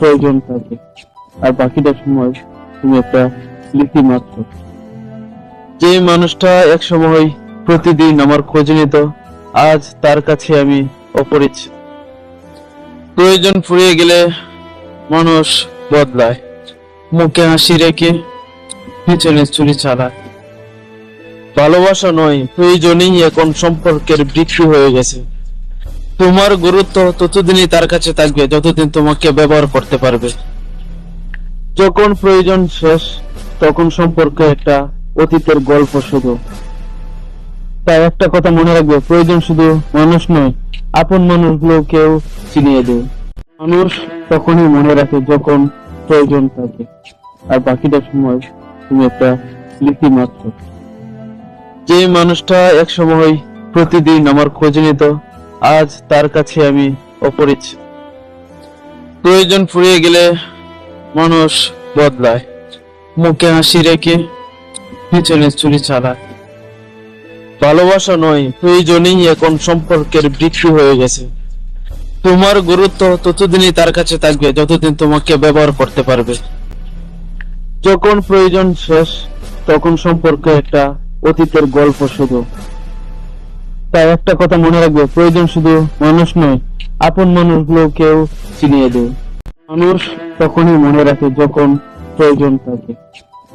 প্রয়োজন থাকে। আর বাকিটা সময় তুমি একটা স্মৃতি মাত্র। যে মানুষটা এক সময় প্রতিদিন আমার খোঁজ নিত, আজ তার কাছে আমি অপরিচিত প্রয়োজন ফুরিয়ে গেলে মানুষ বদলায়। মুখে হাসি রেখে পিছনে চুরি চালায়। ভালোবাসা নয়, প্রয়োজনেই এখন সম্পর্কের বিক্রি হয়ে গেছে। তোমার গুরুত্ব ততদিনই তার কাছে থাকবে, যতদিন তোমাকে ব্যবহার করতে পারবে। যখন প্রয়োজন শেষ, তখন সম্পর্কে একটা অতীতের গল্প শুধু। তাই একটা কথা মনে রাখবে, প্রয়োজন শুধু মানুষ নয়, আপন মানুষগুলো কেউ চিনিয়ে দেয় মানুষ তখনই মনে রাখে যখন প্রয়োজন থাকে, আর বাকিটা সময় তুমি একটা স্মৃতি মাত্র। যে মানুষটা এক সময় প্রতিদিন আমার খোঁজ নিত আজ তার কাছে আমি অপরিচিত প্রয়োজন ফুরিয়ে গেলে মানুষ বদলায়। মুখে হাসি রেখে পিছনে চুরি চালায়। ভালোবাসা নয় প্রয়োজনেই এখন সম্পর্কের বিক্রি হয়ে গেছে। তোমার গুরুত্ব ততদিনই তার কাছে থাকবে, যতদিন তোমাকে ব্যবহার করতে পারবে। যখন প্রয়োজন শেষ, তখন সম্পর্কে একটা অতীতের গল্প শুধু তাই একটা কথা মনে রাখবে, প্রয়োজন শুধু মানুষ নয়, আপন মানুষগুলো কেউ চিনিয়ে দেয়। মানুষ তখনই মনে রাখে যখন প্রয়োজন থাকে,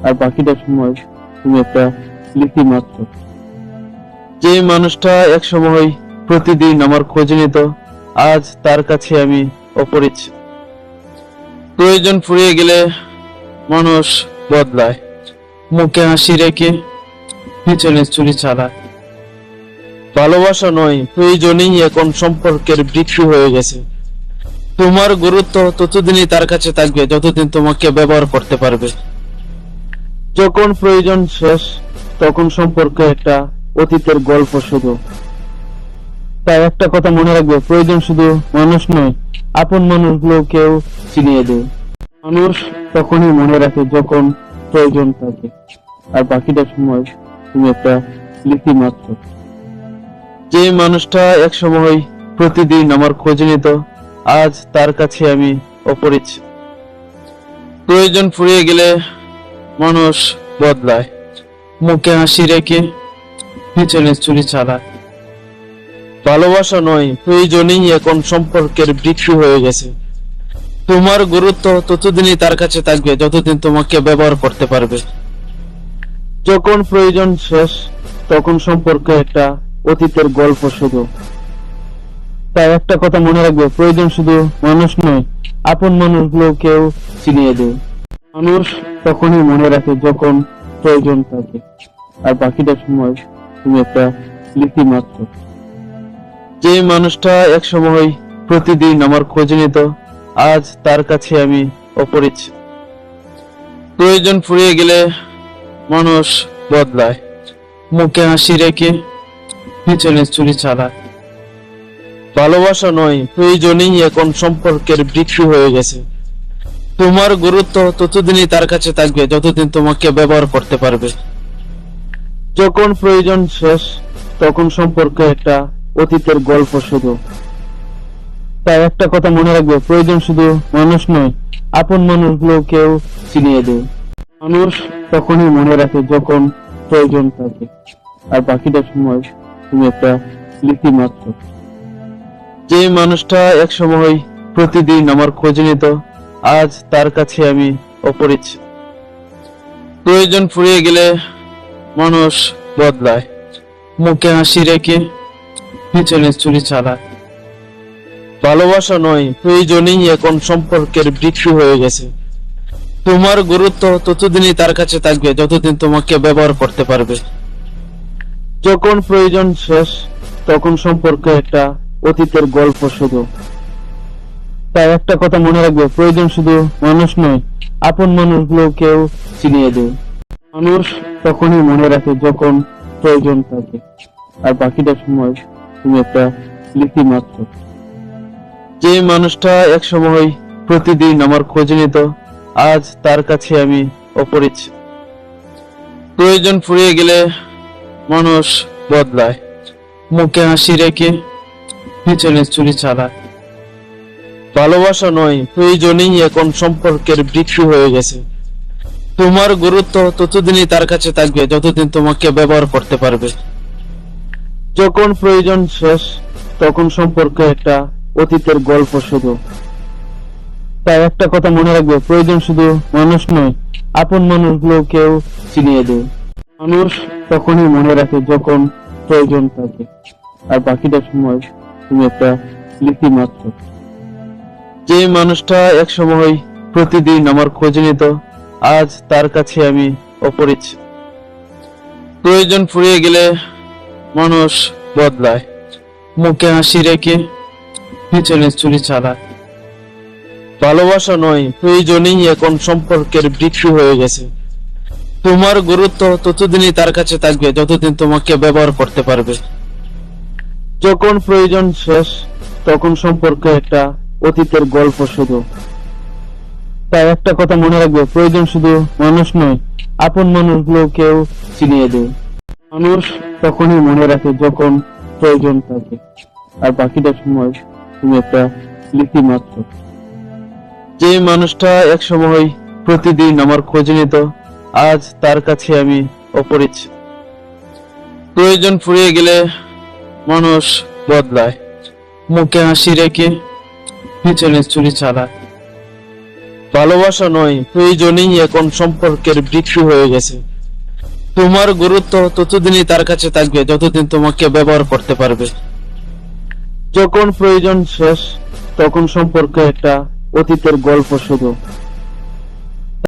আর বাকিটা সময় তুমি একটা স্মৃতি মাত্র। যে মানুষটা এক সময় প্রতিদিন আমার খোঁজ নিত, আজ তার কাছে আমি অপরিচিত। প্রয়োজন ফুরিয়ে গেলে মানুষ বদলায়, মুখে হাসি রেখে পিছনে চুরি চালায়। ভালোবাসা নয়, প্রয়োজনেই এখন সম্পর্কের বিক্রি হয়ে গেছে। তোমার গুরুত্ব ততদিনই তার কাছে থাকবে, যতদিন তোমাকে ব্যবহার করতে পারবে। যখন প্রয়োজন শেষ, তখন সম্পর্কে একটা অতীতের গল্প শুধু। তাই একটা কথা মনে রাখবে, প্রয়োজন শুধু মানুষ নয়, আপন মানুষগুলো কেউ চিনিয়ে দেয় মানুষ তখনই মনে রাখে যখন প্রয়োজন থাকে, আর বাকিটা সময় তুমি একটা স্মৃতি মাত্র। যে মানুষটা এক সময় প্রতিদিন আমার খোঁজ নিত, আজ তার কাছে আমি অপরিচিত প্রয়োজন ফুরিয়ে গেলে মানুষ বদলায়। মুখে হাসি রেখে পিছনে চুরি চালায়। ভালোবাসা নয়, প্রয়োজনেই এখন সম্পর্কের বিক্রি হয়ে গেছে। তোমার গুরুত্ব ততদিনই তার কাছে থাকবে, যতদিন তোমাকে ব্যবহার করতে পারবে। যখন প্রয়োজন শেষ, তখন সম্পর্কে একটা অতীতের গল্প শুধু। তাই একটা কথা মনে রাখবে, প্রয়োজন শুধু মানুষ নয়, আপন মানুষগুলো কেউ চিনিয়ে দেয়। মানুষ তখনই মনে রাখে যখন প্রয়োজন থাকে, আর বাকিটা সময় তুমি একটা স্মৃতি মাত্র। যে মানুষটা এক সময় প্রতিদিন আমার খোঁজ নিত, আজ তার কাছে আমি অপরিচিত প্রয়োজন ফুরিয়ে গেলে মানুষ বদলায়। মুখে হাসি রেখে পিছনে চুরি চালায় ভালোবাসা নয়, প্রয়োজনেই এখন সম্পর্কের বিক্রি হয়ে গেছে। তোমার গুরুত্ব ততদিনই তার কাছে থাকবে, যতদিন তোমাকে ব্যবহার করতে পারবে। যখন প্রয়োজন শেষ, তখন সম্পর্কে একটা অতীতের গল্প শুধু। তাই একটা কথা মনে রাখবে, প্রয়োজন শুধু মানুষ নয়, আপন মানুষগুলো কেউ চিনিয়ে দেয় মানুষ তখনই মনে রাখে যখন প্রয়োজন থাকে, আর বাকিটা সময় তুমি একটা স্মৃতি মাত্র। যে মানুষটা এক সময় প্রতিদিন আমার খোঁজ নিত, আজ তার কাছে আমি অপরিচিত। প্রয়োজন ফুরিয়ে গেলে মানুষ বদলায়, মুখে হাসি রেখে পিছনে চুরি চালায়। ভালোবাসা নয়, প্রয়োজনেই এখন সম্পর্কের বিক্রি হয়ে গেছে। তোমার গুরুত্ব ততদিনই তার কাছে থাকবে, যতদিন তোমাকে ব্যবহার করতে পারবে। যখন প্রয়োজন শেষ, তখন সম্পর্কে একটা অতীতের গল্প শুধু। তাই একটা কথা মনে রাখবে, প্রয়োজন শুধু মানুষ নয়, আপন মানুষগুলো কেউ চিনিয়ে দেয়। মানুষ তখনই মনে রাখে যখন প্রয়োজন থাকে, আর বাকিটা সময় তুমি একটা স্মৃতি মাত্র। যে মানুষটা এক সময় প্রতিদিন আমার খোঁজ নিত, আজ তার কাছে আমি অপরিচিত। প্রয়োজন ফুরিয়ে গেলে মানুষ বদলায়। মুখে হাসি রেখে পিছনে চুরি চালায়। ভালোবাসা নয়, প্রয়োজনেই এখন সম্পর্কের বৃদ্ধি হয়ে গেছে। তোমার গুরুত্ব ততদিনই তার কাছে থাকবে, যতদিন তোমাকে ব্যবহার করতে পারবে। যখন প্রয়োজন শেষ, তখন সম্পর্ক একটা অতীতের গল্প শুধু। তাই একটা কথা মনে রাখবে, প্রয়োজন শুধু মানুষ নয়, আপন মানুষগুলোকেও চিনিয়ে দেয় মানুষ তখনই মনে রাখে যখন প্রয়োজন থাকে। আর বাকিটা সময় তুমি একটা স্মৃতি মাত্র। যে মানুষটা এক সময় প্রতিদিন আমার খোঁজ নিত, আজ তার কাছে আমি অপরিচিত। প্রয়োজন ফুরিয়ে গেলে মানুষ বদলায়। মুখে হাসি রেখে পিছনে চুরি চালায়। ভালোবাসা নয়, প্রয়োজনেই এখন সম্পর্কের বৃদ্ধি হয়ে গেছে। তোমার গুরুত্ব ততদিনই তার কাছে থাকবে, যতদিন তোমাকে ব্যবহার করতে পারবে। যখন প্রয়োজন শেষ, তখন সম্পর্ক একটা অতীতের গল্প শুধু। তাই একটা কথা মনে রাখবে, প্রয়োজন শুধু মানুষ নয়, আপন মানুষগুলোকেও চিনিয়ে দেয় মানুষ তখনই মনে রাখে যখন প্রয়োজন থাকে, আর বাকিটা সময় তুমি একটা স্মৃতি মাত্র। যে মানুষটা এক সময় প্রতিদিন আমার খোঁজ নিত আজ তার কাছে আমি অপরিচিত প্রয়োজন ফুরিয়ে গেলে মানুষ বদলায়। মুখে হাসি রেখে পিছনে চুরি চালায়। ভালোবাসা নয়, প্রয়োজনেই এখন সম্পর্কের বৃদ্ধি হয়ে গেছে। তোমার গুরুত্ব ততদিনই তার কাছে থাকবে, যতদিন তোমাকে ব্যবহার করতে পারবে। যখন প্রয়োজন শেষ, তখন সম্পর্কে একটা অতীতের গল্প শুধু